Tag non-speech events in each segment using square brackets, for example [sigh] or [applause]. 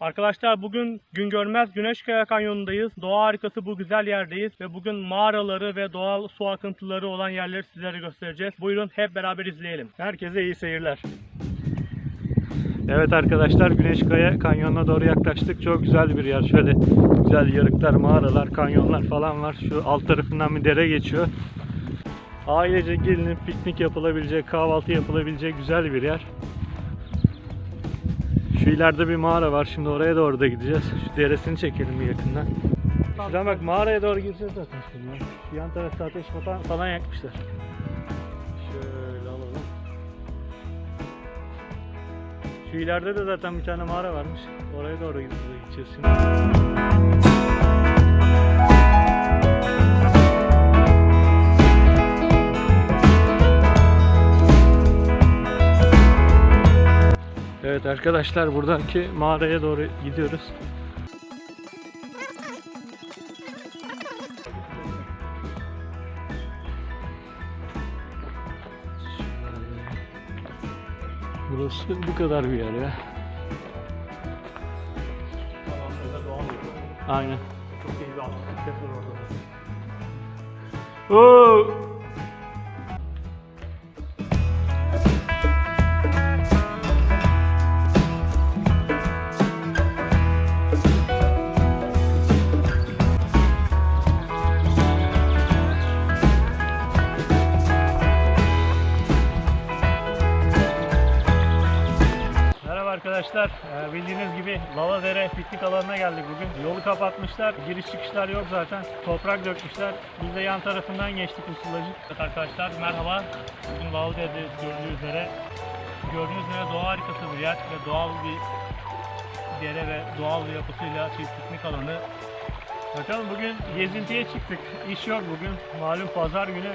Arkadaşlar bugün gün görmez Güneşkaya Kanyonu'ndayız. Doğa harikası bu güzel yerdeyiz ve bugün mağaraları ve doğal su akıntıları olan yerleri sizlere göstereceğiz. Buyurun hep beraber izleyelim. Herkese iyi seyirler. Evet arkadaşlar Güneşkaya Kanyonu'na doğru yaklaştık. Çok güzel bir yer. Şöyle güzel yarıklar, mağaralar, kanyonlar falan var. Şu alt tarafından bir dere geçiyor. Ailece gelinip piknik yapılabilecek, kahvaltı yapılabilecek güzel bir yer. Şu ileride bir mağara var. Şimdi oraya doğru da gideceğiz. Şu deresini çekelim bir yakından. Şuradan bak mağaraya doğru gideceğiz zaten şimdi. Şu yan tarafta ateş falan, falan yakmışlar. Şöyle alalım. Şu ileride de zaten bir tane mağara varmış. Oraya doğru gideceğiz şimdi. Evet arkadaşlar buradaki mağaraya doğru gidiyoruz. Burası bu kadar bir yer ya. Aynen. Çok iyi bir yapılır orada. Oo! Arkadaşlar. Ee, Bildiğiniz gibi Lavadere piknik alanına geldik bugün. Yolu kapatmışlar. Giriş çıkışlar yok zaten. Toprak dökmüşler. Biz de yan tarafından geçtik usulacık. Evet arkadaşlar merhaba. Bugün Lavadere'de gördüğünüz üzere gördüğünüz üzere doğa harikası bir yer ve doğal bir dere ve doğal bir yapısıyla bir piknik alanı. Bakalım bugün gezintiye çıktık. İş yok bugün. Malum pazar günü.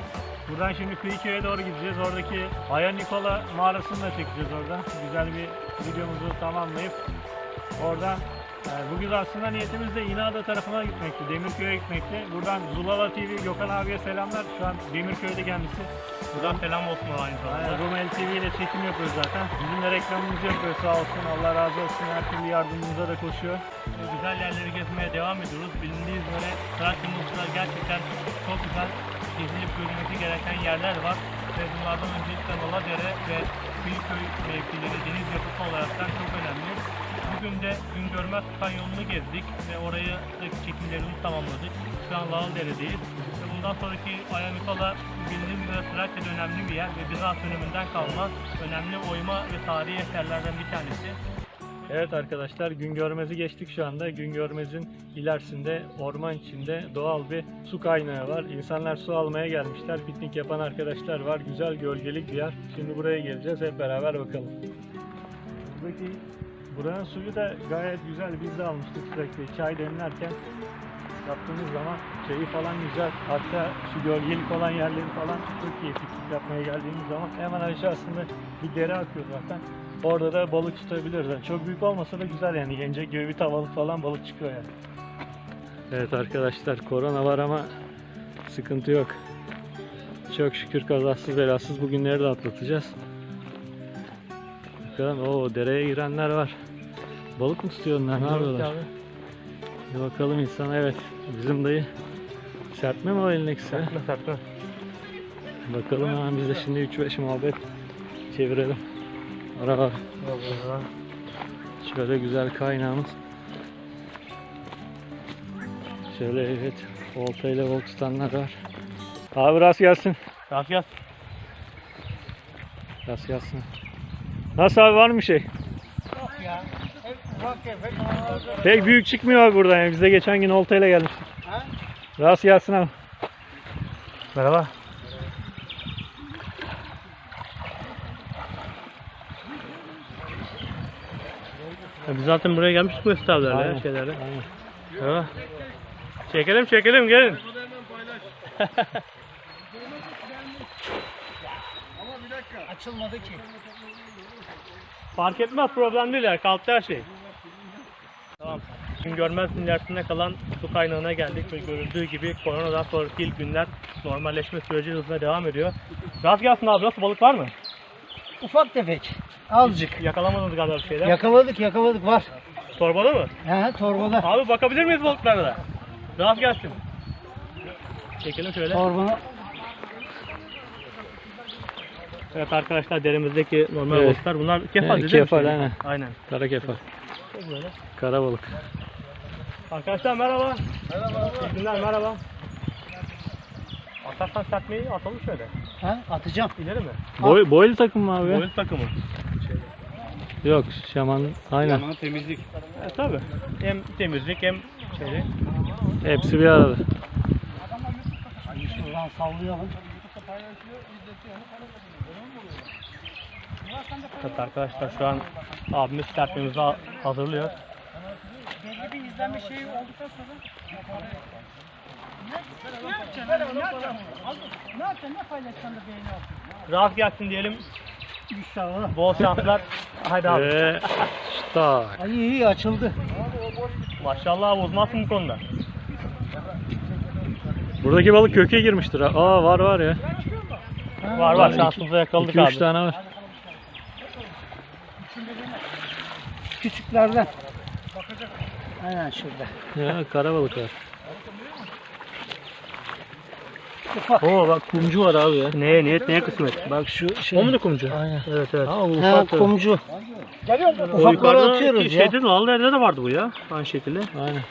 Buradan şimdi Kıyıköy'e doğru gideceğiz. Oradaki Aya Nikola mağarasını da çekeceğiz orada. Güzel bir videomuzu tamamlayıp oradan e, bugün aslında niyetimiz de İnada tarafına gitmekti. Demirköy'e gitmekti. Buradan Zulala TV Gökhan abiye selamlar. Şu an Demirköy'de kendisi. Buradan selam olsun aynı zamanda. Rumeli TV ile çekim yapıyoruz zaten. Bizim de reklamımızı yapıyor sağ olsun. Allah razı olsun. Her türlü yardımımıza da koşuyor. Bu güzel yerleri gezmeye devam ediyoruz. Bilindiği üzere Trakya gerçekten çok güzel gezilip görülmesi gereken yerler var. Ve bunlardan öncelikle Maladere ve Kıyıköy mevkileri deniz yapısı olaraktan çok önemli. Bugün de Güngörmez Kanyonu'nu gezdik ve oraya çekimlerimizi tamamladık. Şu an Lağlıdere'deyiz. Ve bundan sonraki Ayanikala bildiğiniz üzere Trakya'da önemli bir yer ve Bizans döneminden kalma önemli oyma ve tarihi eserlerden bir tanesi. Evet arkadaşlar Güngörmez'i geçtik şu anda. Güngörmez'in ilerisinde orman içinde doğal bir su kaynağı var. İnsanlar su almaya gelmişler. Piknik yapan arkadaşlar var. Güzel gölgelik bir yer. Şimdi buraya geleceğiz. Hep beraber bakalım. Buradaki buranın suyu da gayet güzel. Biz de almıştık sürekli. Çay demlerken yaptığımız zaman şeyi falan güzel. Hatta şu gölgelik olan yerleri falan çok iyi piknik yapmaya geldiğimiz zaman hemen aşağısında bir dere akıyor zaten. Orada da balık tutabiliriz. Yani çok büyük olmasa da güzel yani yenecek gibi bir tavalık falan balık çıkıyor yani. Evet arkadaşlar korona var ama sıkıntı yok. Çok şükür kazasız belasız bugünleri de atlatacağız. Bakalım o dereye girenler var. Balık mı tutuyor onlar ne yapıyorlar? Bir bakalım insan evet bizim dayı serpme mi o elindeki serpme serpme. Bakalım hemen biz de şimdi 3-5 muhabbet çevirelim. Araba. Şöyle güzel kaynağımız. Şöyle evet oltayla balık tutanlar var. Abi rast gelsin. Rast gelsin. Rast gelsin. Nasıl abi var mı bir şey? ya. Hep ufak tefek ağırda. Pek büyük çıkmıyor abi buradan yani. Biz de geçen gün oltayla gelmiştik. Ha? Rast gelsin abi. Merhaba. Biz zaten buraya gelmiştik bu Aynen, ya şeylerle. aynen. Çekelim çekelim gelin. Açılmadı ki. Fark etmez problem değil ya kalktı her şey. Tamam. Gün görmez ilerisinde kalan su kaynağına geldik ve görüldüğü gibi koronadan sonraki ilk günler normalleşme süreci hızla devam ediyor. Rast gelsin abi nasıl balık var mı? Ufak tefek. Azıcık. Yakalamadınız galiba bir şeyler. Yakaladık yakaladık var. Torbada mı? He torbada. Abi bakabilir miyiz balıklara da? Rahat gelsin. Çekelim şöyle. Torbanı Evet arkadaşlar derimizdeki normal Evet. balıklar bunlar kefal Evet, değil mi? kefal, aynen. Aynen. Kara kefal. Çok böyle. Kara balık. Arkadaşlar merhaba. Merhaba. Günler merhaba. Atarsan sertmeyi atalım şöyle. He, atacağım. İleri mi? Boy, boylu takım mı abi? Boyut takımı. Yok şaman aynen. temizlik. E tabi. Hem temizlik hem şeyli. Hepsi bir arada. Hadi şuradan sallayalım. Evet arkadaşlar şu an abimiz sertmemizi ha- hazırlıyor. Belli bir izlenme şeyi olduktan sonra ne, ne yapacaksın? Ne yapacaksın? Ne yapacaksın? Ne paylaşacaksın da beğeni alacaksın? Rahat gelsin diyelim. İnşallah. Bol şanslar. Haydi abi. Ve tak. Ay iyi iyi açıldı. Maşallah bu konuda. Buradaki balık köke girmiştir. ha. Aa var var ya. Var var şansımıza yakaladık 2-3 abi. tane var. Küçüklerden. Aynen şurada. Ya kara balık var. Ufak. Oo bak kumcu var abi ya. Neye niyet neye kısmet. Bak şu şey. O mu da kumcu? Aynen. Evet evet. Ha ufak da. kumcu. O Ufakları atıyoruz ya. Şeyde doğal yerde de vardı bu ya. Aynı şekilde. Aynen.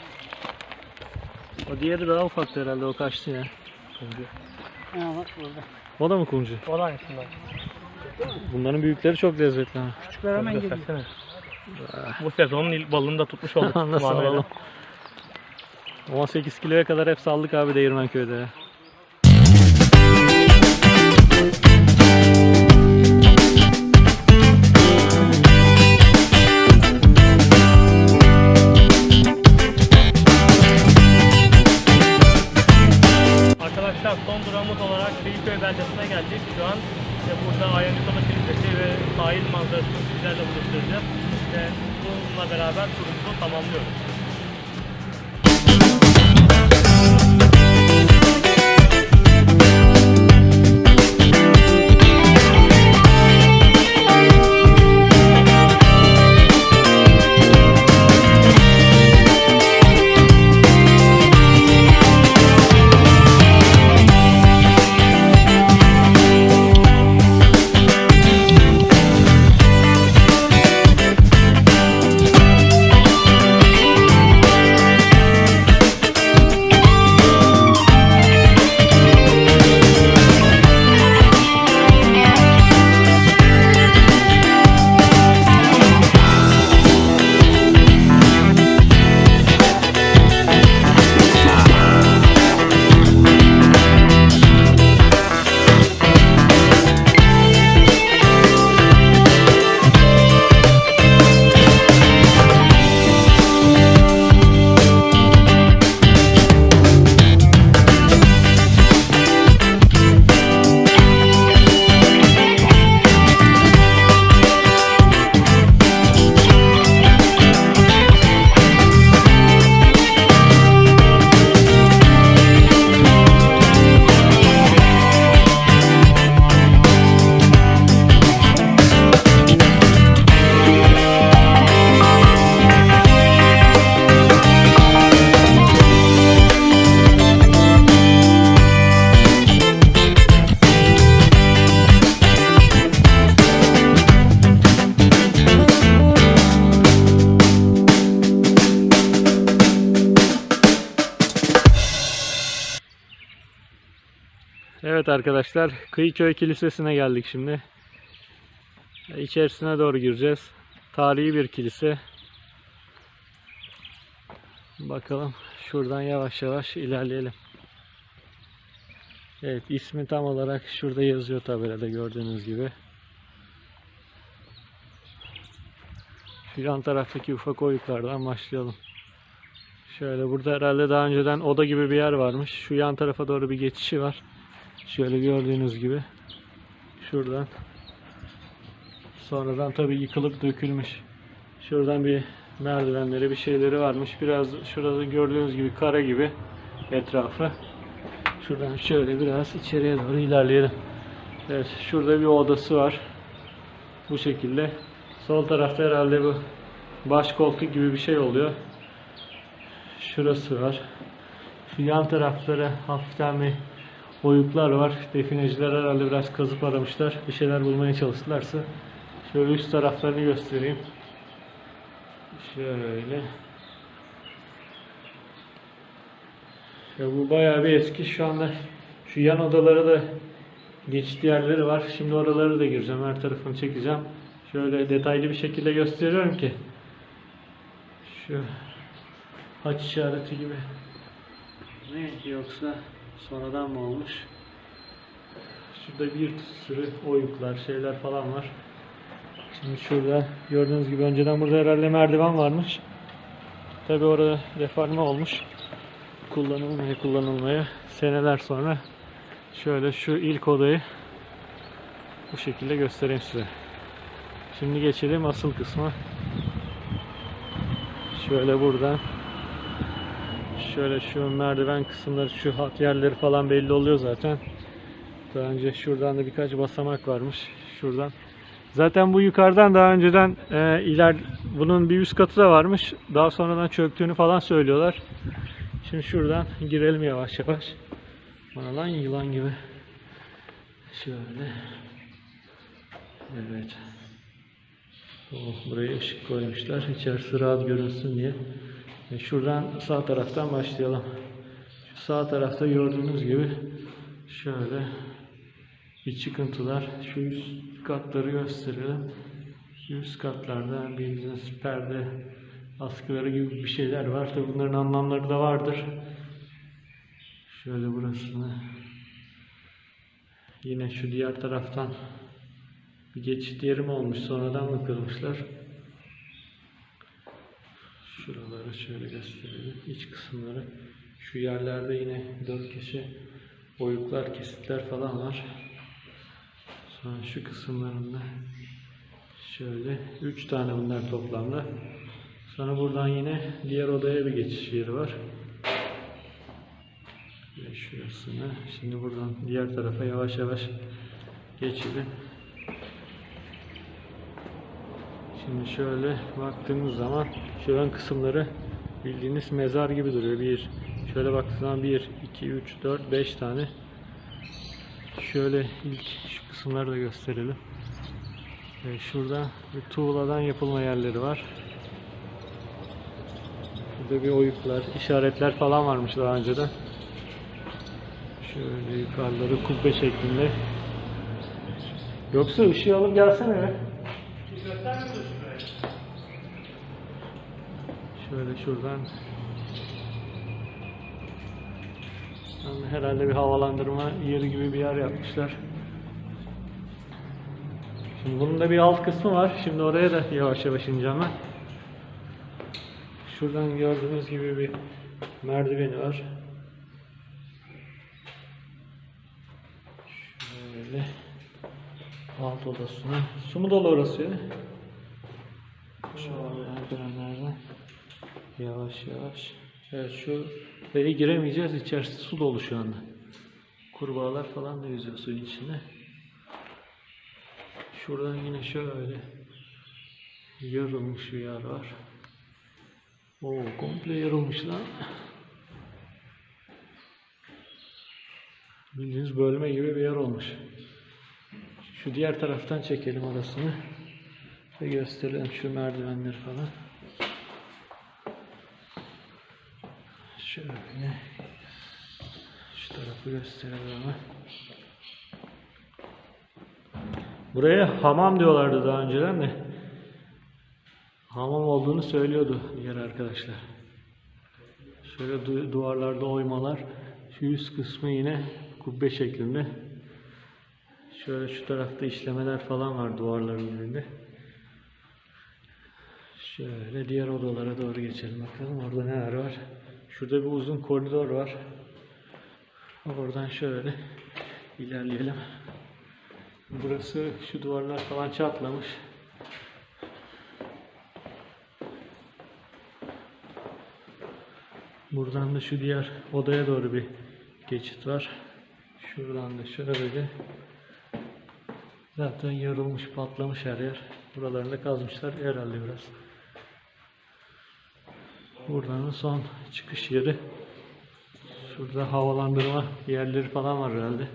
O diğeri daha ufaktı herhalde o kaçtı ya. Ha, bak burada. O da mı kumcu? O da aynısından. Bunların büyükleri çok lezzetli ha. Küçükler hemen geliyor. Göstersene. Bu sezonun ilk balını da tutmuş olduk. [laughs] Nasıl Manuel'e. alalım? 18 kiloya kadar hep saldık abi Değirmenköy'de ya. Arkadaşlar son durağımız olarak Kıyıköy beldesine geldik. Şu an işte burada Ayanikola Kilisesi ve sahil manzarasını sizlerle buluşturacağız. Ve bununla beraber turumuzu tamamlıyoruz. Evet arkadaşlar Kıyıköy Kilisesi'ne geldik şimdi. İçerisine doğru gireceğiz. Tarihi bir kilise. Bakalım şuradan yavaş yavaş ilerleyelim. Evet ismi tam olarak şurada yazıyor tabelada gördüğünüz gibi. Şu yan taraftaki ufak oyuklardan başlayalım. Şöyle burada herhalde daha önceden oda gibi bir yer varmış. Şu yan tarafa doğru bir geçişi var. Şöyle gördüğünüz gibi. Şuradan. Sonradan tabii yıkılıp dökülmüş. Şuradan bir merdivenleri bir şeyleri varmış. Biraz şurada gördüğünüz gibi kara gibi etrafı. Şuradan şöyle biraz içeriye doğru ilerleyelim. Evet şurada bir odası var. Bu şekilde. Sol tarafta herhalde bu baş koltuk gibi bir şey oluyor. Şurası var. Şu yan taraflara hafiften bir oyuklar var. Defineciler herhalde biraz kazıp aramışlar. Bir şeyler bulmaya çalıştılarsa. Şöyle üst taraflarını göstereyim. Şöyle. Ya bu bayağı bir eski. Şu anda şu yan odalara da geçit yerleri var. Şimdi oraları da gireceğim. Her tarafını çekeceğim. Şöyle detaylı bir şekilde gösteriyorum ki şu haç işareti gibi ne yoksa sonradan mı olmuş? Şurada bir sürü oyuklar, şeyler falan var. Şimdi şurada gördüğünüz gibi önceden burada herhalde merdiven varmış. Tabi orada reforme olmuş. Kullanılmaya kullanılmaya seneler sonra şöyle şu ilk odayı bu şekilde göstereyim size. Şimdi geçelim asıl kısma. Şöyle buradan şöyle şu merdiven kısımları şu hat yerleri falan belli oluyor zaten. Daha önce şuradan da birkaç basamak varmış. Şuradan. Zaten bu yukarıdan daha önceden e, iler bunun bir üst katı da varmış. Daha sonradan çöktüğünü falan söylüyorlar. Şimdi şuradan girelim yavaş yavaş. Bana lan yılan gibi. Şöyle. Evet. Oh, buraya ışık koymuşlar. İçerisi rahat görünsün diye. E, şuradan sağ taraftan başlayalım. Şu sağ tarafta gördüğünüz gibi şöyle bir çıkıntılar. Şu üst katları gösterelim. Üst katlarda bildiğiniz perde askıları gibi bir şeyler var. Tabi bunların anlamları da vardır. Şöyle burasını yine şu diğer taraftan bir geçit yeri mi olmuş sonradan mı kırmışlar? Şuraları şöyle gösterelim. İç kısımları. Şu yerlerde yine dört kişi oyuklar, kesitler falan var. Sonra şu kısımlarında şöyle üç tane bunlar toplamda. Sonra buradan yine diğer odaya bir geçiş yeri var. Ve şurasını. Şimdi buradan diğer tarafa yavaş yavaş geçelim. Şimdi şöyle baktığımız zaman şu ön kısımları bildiğiniz mezar gibi duruyor. Bir, şöyle baktığınız zaman 1, 2, 3, 4, 5 tane. Şöyle ilk şu kısımları da gösterelim. Ve şurada bir tuğladan yapılma yerleri var. Burada bir oyuklar, işaretler falan varmış daha önceden. Şöyle yukarıları kubbe şeklinde. Yoksa ışığı alıp gelsene be. Şöyle şuradan Yani herhalde bir havalandırma yeri gibi bir yer yapmışlar. Şimdi bunun da bir alt kısmı var. Şimdi oraya da yavaş yavaş ineceğim ben. Şuradan gördüğünüz gibi bir merdiveni var. Şöyle alt odasına. Su mu dolu orası ya? Şöyle merdivenlerden yavaş yavaş. Evet şu eve giremeyeceğiz. İçerisi su dolu şu anda. Kurbağalar falan da yüzüyor suyun içinde. Şuradan yine şöyle yarılmış bir yer var. Oo komple yarılmış lan. Bildiğiniz bölme gibi bir yer olmuş. Şu diğer taraftan çekelim arasını. Ve gösterelim şu merdivenleri falan. Şöyle şu tarafı gösterelim ama. Buraya hamam diyorlardı daha önceden de. Hamam olduğunu söylüyordu diğer arkadaşlar. Şöyle du- duvarlarda oymalar. Şu üst kısmı yine kubbe şeklinde. Şöyle şu tarafta işlemeler falan var duvarların üzerinde. Şöyle diğer odalara doğru geçelim bakalım orada neler var. Şurada bir uzun koridor var. Oradan şöyle ilerleyelim. Burası şu duvarlar falan çatlamış. Buradan da şu diğer odaya doğru bir geçit var. Şuradan da şöyle zaten yarılmış, patlamış her yer. Buralarını da kazmışlar herhalde biraz. Buradan son çıkış yeri. Şurada havalandırma yerleri falan var herhalde.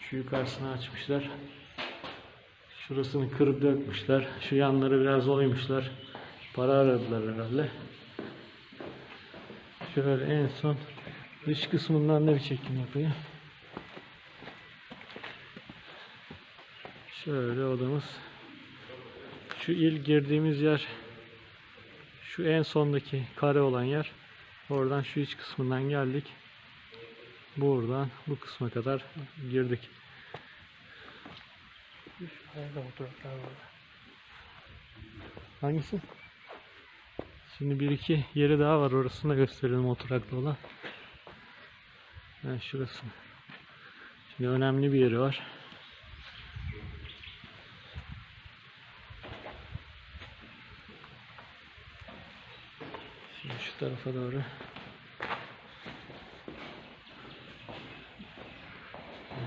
Şu yukarısını açmışlar. Şurasını kırıp dökmüşler. Şu yanları biraz oymuşlar. Para aradılar herhalde. Şöyle en son dış kısmından da bir çekim yapayım. Şöyle odamız. Şu ilk girdiğimiz yer şu en sondaki kare olan yer. Oradan şu iç kısmından geldik. Buradan bu kısma kadar girdik. Hangisi? Şimdi bir iki yeri daha var. Orasını da gösterelim oturaklı olan. Ha, şurası. Şimdi önemli bir yeri var. Şimdi tarafa doğru.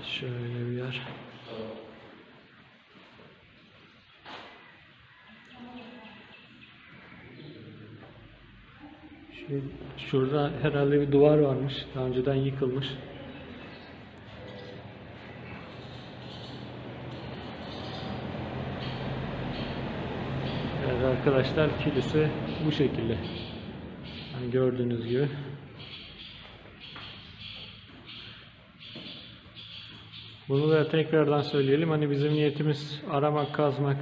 Şöyle bir yer. Şu, şurada herhalde bir duvar varmış. Daha önceden yıkılmış. Evet arkadaşlar kilise bu şekilde. Hani gördüğünüz gibi. Bunu da tekrardan söyleyelim. Hani bizim niyetimiz aramak, kazmak,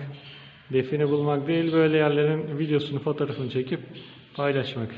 define bulmak değil. Böyle yerlerin videosunu, fotoğrafını çekip paylaşmak.